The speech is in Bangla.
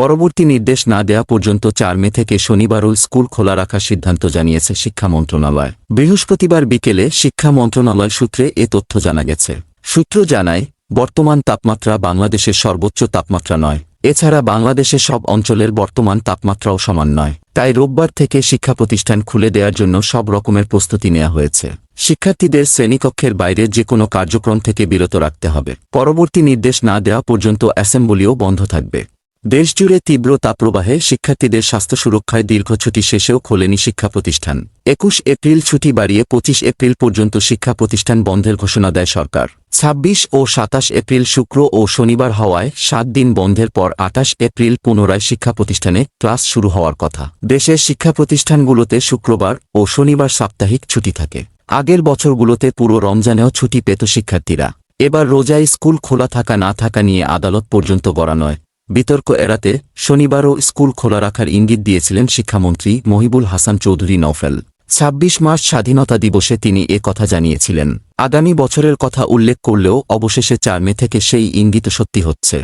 পরবর্তী নির্দেশ না দেওয়া পর্যন্ত চার মে থেকে শনিবারও স্কুল খোলা রাখার সিদ্ধান্ত জানিয়েছে শিক্ষা মন্ত্রণালয়। বৃহস্পতিবার বিকেলে শিক্ষা মন্ত্রণালয় সূত্রে এ তথ্য জানা গেছে। সূত্র জানায়, বর্তমান তাপমাত্রা বাংলাদেশের সর্বোচ্চ তাপমাত্রা নয়। এছাড়া বাংলাদেশের সব অঞ্চলের বর্তমান তাপমাত্রাও সমান নয়। তাই রোববার থেকে শিক্ষা প্রতিষ্ঠান খুলে দেওয়ার জন্য সব রকমের প্রস্তুতি নেওয়া হয়েছে। শিক্ষার্থীদের শ্রেণীকক্ষের বাইরে যে কোনো কার্যক্রম থেকে বিরত রাখতে হবে। পরবর্তী নির্দেশ না দেওয়া পর্যন্ত অ্যাসেম্বলিও বন্ধ থাকবে। দেশজুড়ে তীব্র তাপপ্রবাহে শিক্ষার্থীদের স্বাস্থ্য সুরক্ষায় দীর্ঘ ছুটি শেষেও খোলেনি শিক্ষা প্রতিষ্ঠান। একুশ এপ্রিল ছুটি বাড়িয়ে পঁচিশ এপ্রিল পর্যন্ত শিক্ষা প্রতিষ্ঠান বন্ধের ঘোষণা দেয় সরকার। ছাব্বিশ ও সাতাশ এপ্রিল শুক্র ও শনিবার হওয়ায় সাত দিন বন্ধের পর আটাশ এপ্রিল পুনরায় শিক্ষা প্রতিষ্ঠানে ক্লাস শুরু হওয়ার কথা। দেশের শিক্ষা প্রতিষ্ঠানগুলোতে শুক্রবার ও শনিবার সাপ্তাহিক ছুটি থাকে। আগের বছরগুলোতে পুরো রমজানেও ছুটি পেত শিক্ষার্থীরা। এবার রোজায় স্কুল খোলা থাকা না থাকা নিয়ে আদালত পর্যন্ত গড়া নয়। বিতর্ক এড়াতে শনিবারও স্কুল খোলা রাখার ইঙ্গিত দিয়েছিলেন শিক্ষামন্ত্রী মহিবুল হাসান চৌধুরী নওফেল। ছাব্বিশ মার্চ স্বাধীনতা দিবসে তিনি এ কথা জানিয়েছিলেন। আগামী বছরের কথা উল্লেখ করলেও অবশেষে চার মে থেকে সেই ইঙ্গিত সত্যি হচ্ছে।